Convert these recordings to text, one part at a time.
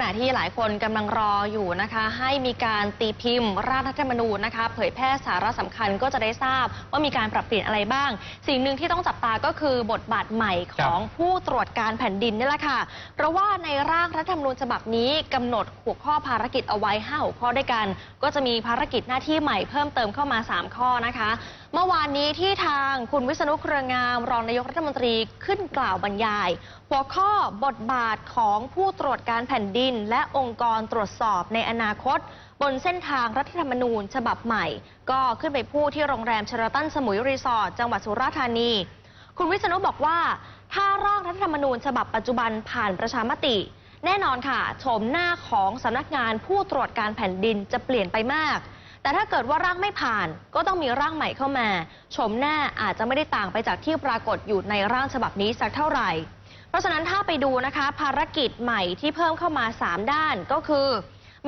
ขณะที่หลายคนกำลังรออยู่นะคะ ให้มีการตีพิมพ์ร่างรัฐธรรมนูญนะคะ เผยแพร่สาระสำคัญก็จะได้ทราบว่ามีการปรับเปลี่ยนอะไรบ้าง สิ่งหนึ่งที่ต้องจับตาก็คือบทบาทใหม่ของผู้ตรวจการแผ่นดินนี่แหละค่ะ เพราะว่าในร่างรัฐธรรมนูญฉบับนี้กำหนดหัวข้อภารกิจเอาไว้5หัวข้อด้วยกัน ก็จะมีภารกิจหน้าที่ใหม่เพิ่มเติมเข้ามา 3 ข้อนะคะเมื่อวานนี้ที่ทางคุณวิษณุเครืองาม รองนายกรัฐมนตรีขึ้นกล่าวบรรยาย หัวข้อบทบาทของผู้ตรวจการแผ่นดิน และองค์กรตรวจสอบในอนาคต บนเส้นทางรัฐธรรมนูญฉบับใหม่ ก็ขึ้นไปพูดที่โรงแรมเชอราตันสมุยรีสอร์ทจังหวัดสุราษฎร์ธานี คุณวิษณุบอกว่า ถ้าร่างรัฐธรรมนูญฉบับปัจจุบันผ่านประชามติ แน่นอนค่ะโฉมหน้าของสำนักงานผู้ตรวจการแผ่นดินจะเปลี่ยนไปมาก แต่ถ้าเกิดว่าร่างไม่ผ่านก็ต้องมีร่างใหม่เข้ามาโฉมหน้าอาจจะไม่ได้ต่างไปจากที่ปรากฏอยู่ในร่างฉบับนี้สักเท่าไหร่ เพราะฉะนั้นถ้าไปดูนะคะ ภารกิจใหม่ที่เพิ่มเข้ามา 3 ด้านก็คือ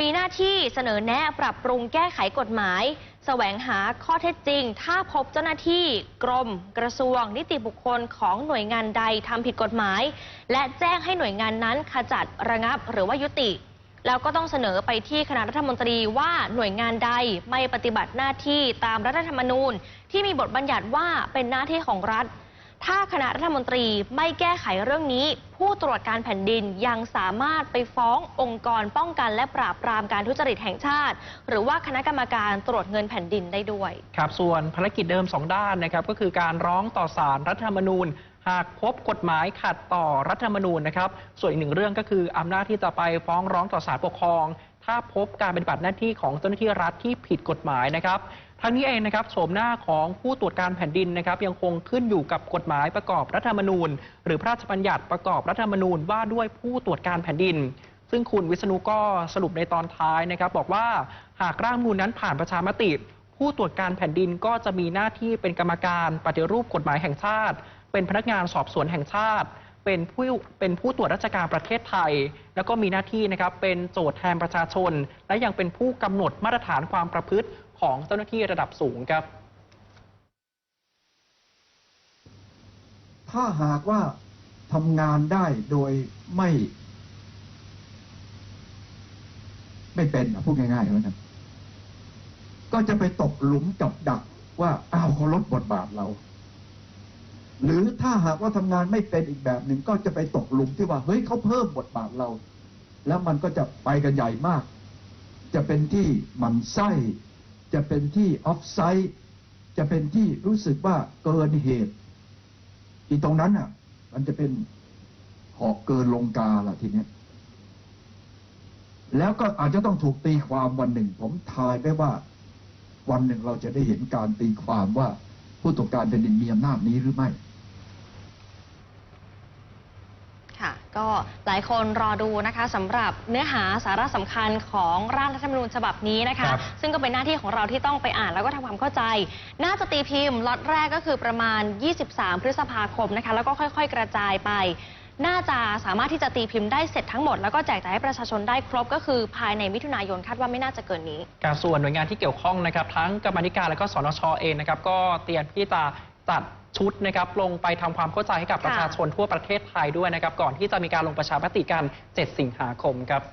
มีหน้าที่เสนอแนะปรับปรุงแก้ไขกฎหมาย แสวงหาข้อเท็จจริง ถ้าพบเจ้าหน้าที่ กรม กระทรวง นิติบุคคลของหน่วยงานใดทำผิดกฎหมาย และแจ้งให้หน่วยงานนั้นขจัดระงับหรือว่ายุติ แล้วก็ต้องเสนอไปที่คณะรัฐมนตรีว่าหน่วยงานใดไม่ปฏิบัติหน้าที่ตามรัฐธรรมนูญที่มีบทบัญญัติว่าเป็นหน้าที่ของรัฐ ถ้าคณะรัฐมนตรีไม่แก้ไขเรื่องนี้ ผู้ตรวจการแผ่นดินยังสามารถไปฟ้ององค์กรป้องกันและปราบปรามการทุจริตแห่งชาติ หรือว่าคณะกรรมการตรวจเงินแผ่นดินได้ด้วย ครับส่วนภารกิจเดิม 2 ด้านนะครับก็คือการร้องต่อศาลรัฐธรรมนูญ หากพบกฎหมายขัดต่อรัฐธรรมนูญนะครับส่วนอีกหนึ่งเรื่องก็คืออำนาจที่จะไปฟ้องร้องต่อศาลปกครอง ถ้าพบการปฏิบัติหน้าที่ของเจ้าหน้าที่รัฐที่ผิดกฎหมายนะครับทั้งนี้เองนะครับโฉมหน้าของผู้ตรวจการแผ่นดินนะครับ ยังคงขึ้นอยู่กับกฎหมายประกอบรัฐธรรมนูญ หรือพระราชบัญญัติประกอบรัฐธรรมนูญว่าด้วยผู้ตรวจการแผ่นดิน ซึ่งคุณวิษณุก็สรุปในตอนท้ายนะครับ บอกว่าหากร่างนูญนั้นผ่านประชามติ ผู้ตรวจการแผ่นดินก็จะมีหน้าที่เป็นกรรมการปฏิรูปกฎหมายแห่งชาติ เป็นพนักงานสอบสวนแห่งชาติ เป็นผู้เป็นผู้ตรวจราชการประเทศไทย แล้วก็มีหน้าที่นะครับเป็นโจทย์แทนประชาชน และยังเป็นผู้กำหนดมาตรฐานความประพฤติของเจ้าหน้าที่ระดับสูงครับ ถ้าหากว่าทำงานได้โดยไม่ ไม่เป็นอะพูดง่ายๆแล้วกันก็จะไปตกหลุมกับดักว่าอ้าวเขาลดบทบาทเรา หรือถ้าหากว่าทำงานไม่เป็นอีกแบบหนึ่งก็จะไปตกหลุมที่ว่าเฮ้ยเขาเพิ่มบทบาทเรา แล้วมันก็จะไปกันใหญ่มาก จะเป็นที่หมันไส้ จะเป็นที่ออฟไซด์จะเป็นที่รู้สึกว่าเกินเหตุ อีตรงนั้นอะ มันจะเป็นหอกเกินลงกาล่ะทีเนี้ยแล้วก็อาจจะต้องถูกตีความวันหนึ่ง ผมทายได้ว่า วันหนึ่งเราจะได้เห็นการตีความว่าผู้ตรวจการแผ่นดินมีอำนาจนี้หรือไม่ ค่ะ ก็หลายคนรอดูนะคะสำหรับเนื้อหาสาระสำคัญของร่างรัฐธรรมนูญฉบับนี้นะคะ ครับ ซึ่งก็เป็นหน้าที่ของเราที่ต้องไปอ่านแล้วก็ทำความเข้าใจ น่าจะตีพิมพ์ล็อตแรกก็คือประมาณ 23 พฤษภาคมนะคะ แล้วก็ค่อยๆ กระจายไป น่าจะสามารถที่จะตีพิมพ์ได้เสร็จทั้งหมด แล้วก็แจกจ่ายให้ประชาชนได้ครบก็คือภายในมิถุนายนคาดว่าไม่น่าจะเกินนี้ การส่วนหน่วยงานที่เกี่ยวข้องนะครับ ทั้งกรรมาธิการและก็สนชเองนะครับ ก็เตรียมที่จะจัด ชุดนะครับลงไปทำความเข้าใจให้กับประชาชนทั่วประเทศไทยด้วยนะครับก่อนที่จะมีการลงประชามติกัน 7 สิงหาคมครับ